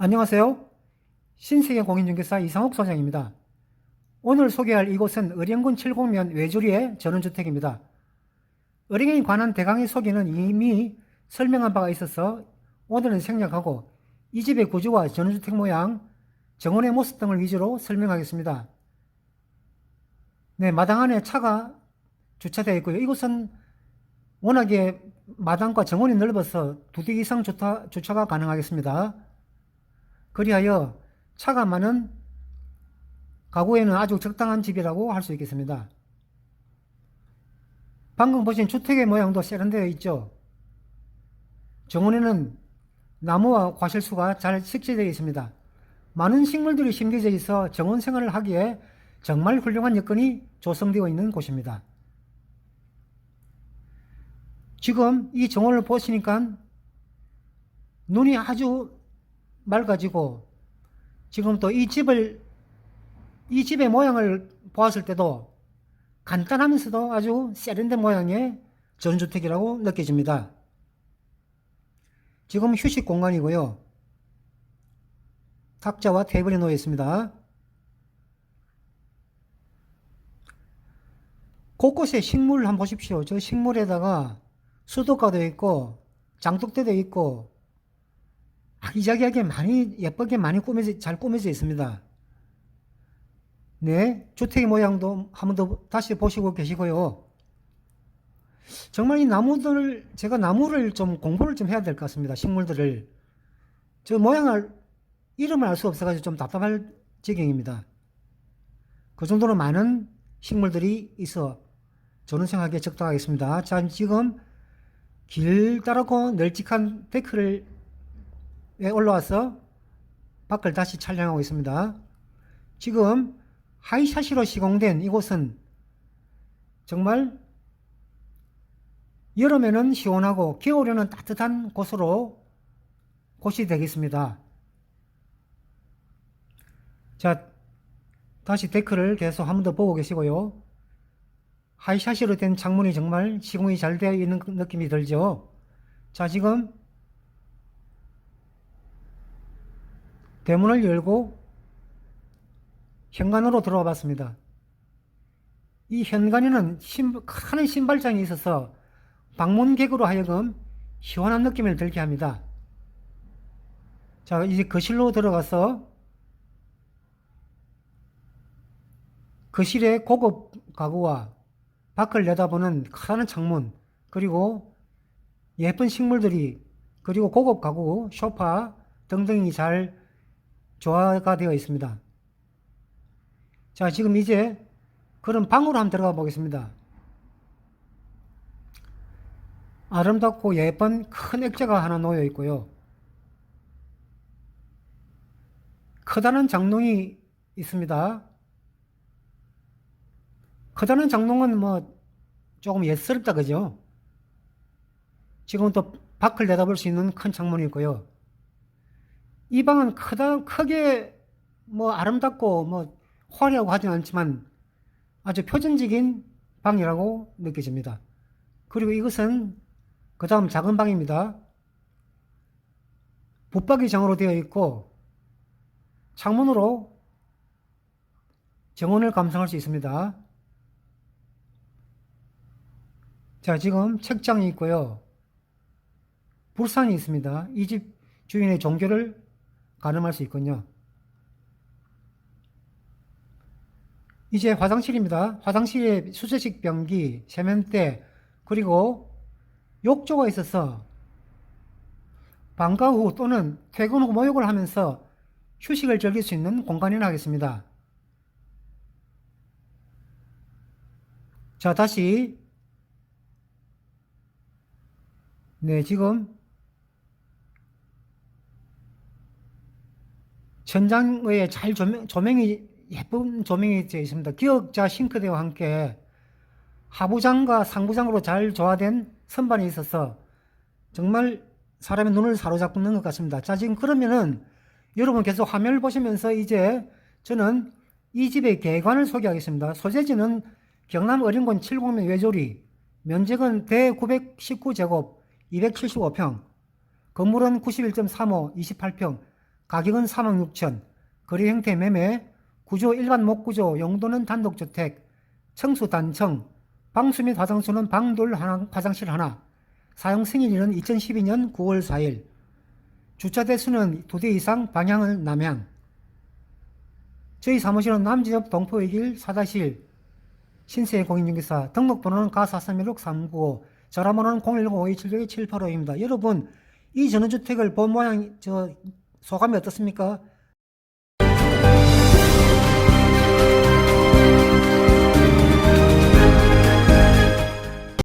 안녕하세요. 신세계 공인중개사 이상욱 소장입니다. 오늘 소개할 이곳은 의령군 7공면 외주리의 전원주택입니다. 의령에 관한 대강의 소개는 이미 설명한 바가 있어서 오늘은 생략하고 이 집의 구조와 전원주택 모양, 정원의 모습 등을 위주로 설명하겠습니다. 네, 마당 안에 차가 주차되어 있고요. 이곳은 워낙에 마당과 정원이 넓어서 두 대 이상 주차, 주차가 가능하겠습니다. 그리하여 차가 많은 가구에는 아주 적당한 집이라고 할 수 있겠습니다. 방금 보신 주택의 모양도 세련되어 있죠. 정원에는 나무와 과실수가 잘 식재되어 있습니다. 많은 식물들이 심겨져 있어 정원 생활을 하기에 정말 훌륭한 여건이 조성되어 있는 곳입니다. 지금 이 정원을 보시니까 눈이 아주 맑아지고 지금 또 이 집을 이 집의 모양을 보았을 때도 간단하면서도 아주 세련된 모양의 전주택이라고 느껴집니다. 지금 휴식 공간이고요. 탁자와 테이블이 놓여 있습니다. 곳곳에 식물 한번 보십시오. 저 식물에다가 수도가도 있고 장독대도 있고 아기자기하게 많이 예쁘게 많이 꾸며져 잘 꾸며져 있습니다. 네, 주택의 모양도 한 번 더 다시 보시고 계시고요. 정말 이 나무들을 제가 나무를 좀 공부를 좀 해야 될 것 같습니다. 식물들을 저 모양을 이름을 알 수 없어가지고 좀 답답할 지경입니다. 그 정도로 많은 식물들이 있어 저는 생각하기에 적당하겠습니다. 자, 지금 길다랗고 널찍한 데크를 에 올라와서 밖을 다시 촬영하고 있습니다. 지금 하이샤시로 시공된 이곳은 정말 여름에는 시원하고 겨울에는 따뜻한 곳으로 곳이 되겠습니다. 자, 다시 데크를 계속 한 번 더 보고 계시고요. 하이샤시로 된 창문이 정말 시공이 잘 되어 있는 그 느낌이 들죠. 자, 지금 대문을 열고 현관으로 들어와 봤습니다. 이 현관에는 신, 큰 신발장이 있어서 방문객으로 하여금 시원한 느낌을 들게 합니다. 자, 이제 거실로 들어가서 거실의 고급 가구와 밖을 내다보는 커다란 창문, 그리고 예쁜 식물들이, 그리고 고급 가구, 소파 등등이 잘 조화가 되어 있습니다. 자, 지금 이제 그런 방으로 한번 들어가 보겠습니다. 아름답고 예쁜 큰 액자가 하나 놓여 있고요. 커다란 장롱이 있습니다. 커다란 장롱은 뭐 조금 옛스럽다 그죠? 지금 또 밖을 내다볼 수 있는 큰 창문이 있고요. 이 방은 크다, 크게 뭐 아름답고 뭐 화려하고 하진 않지만 아주 표준적인 방이라고 느껴집니다. 그리고 이것은 그 다음 작은 방입니다. 붙박이장으로 되어 있고 창문으로 정원을 감상할 수 있습니다. 자, 지금 책장이 있고요. 불상이 있습니다. 이 집 주인의 종교를 가늠할 수 있군요. 이제 화장실입니다. 화장실에 수세식 변기, 세면대, 그리고 욕조가 있어서 방과 후 또는 퇴근 후 목욕을 하면서 휴식을 즐길 수 있는 공간이라 하겠습니다. 자, 다시. 네, 지금 천장에 잘 조명, 조명이 예쁜 조명이 되어 있습니다. 기역자 싱크대와 함께 하부장과 상부장으로 잘 조화된 선반이 있어서 정말 사람의 눈을 사로잡는 것 같습니다. 자, 지금 그러면은 여러분 계속 화면을 보시면서 이제 저는 이 집의 개관을 소개하겠습니다. 소재지는 경남 어린군 7공면 외조리, 면적은 대 919제곱 275평, 건물은 91.35, 28평, 가격은 4만 6천, 거래 형태 매매, 구조 일반 목구조, 용도는 단독주택, 청수 단청, 방수 및 화장수는 방돌 하나, 화장실 하나, 사용 승인일은 2012년 9월 4일, 주차 대수는 두 대 이상 방향은 남향. 저희 사무실은 남지역 동포의길 4-1 신세 공인중개사 등록번호는 가431639 전화번호는 010-5276-785입니다. 여러분 이 전원주택을 본 모양 저 소감이 어떻습니까?